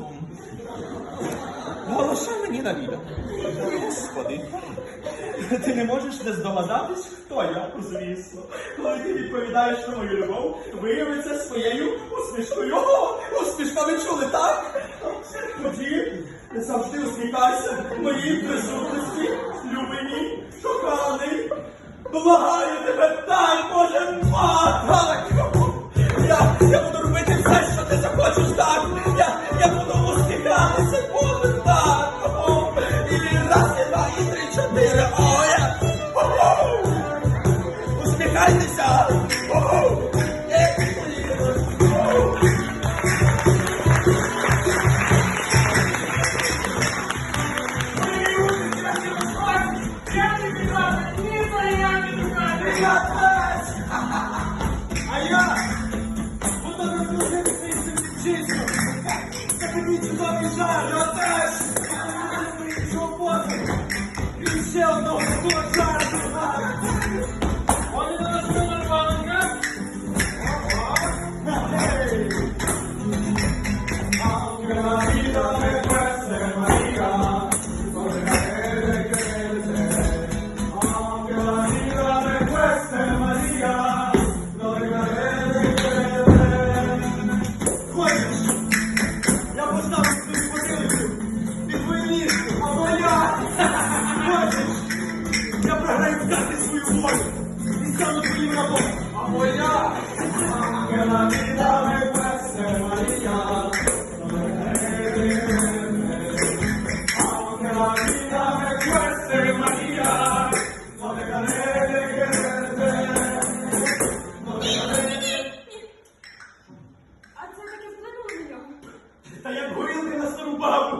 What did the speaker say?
М. Голоша мені навіда. Господи. Ти не можеш не здогадатись, хто я, звісно. Коли ти відповідаєш на мою любов, виявиться своєю усмішкою. О, усмішка ви чули, так? Тоді завжди усміхайся в моїй присутності, любий мій. Благаю тебе, так, Боже, так. Я, я буду робити все, що ти захочеш, так. Цим дівчиськом. Закиніть чудовий жар. Я теж. Програю свою волю і стану твоїм рабом, а моя! Ангела me cueste María, no dejaré de quererte. А це таке вплинуло на нього? Та як горілки на стару бабу.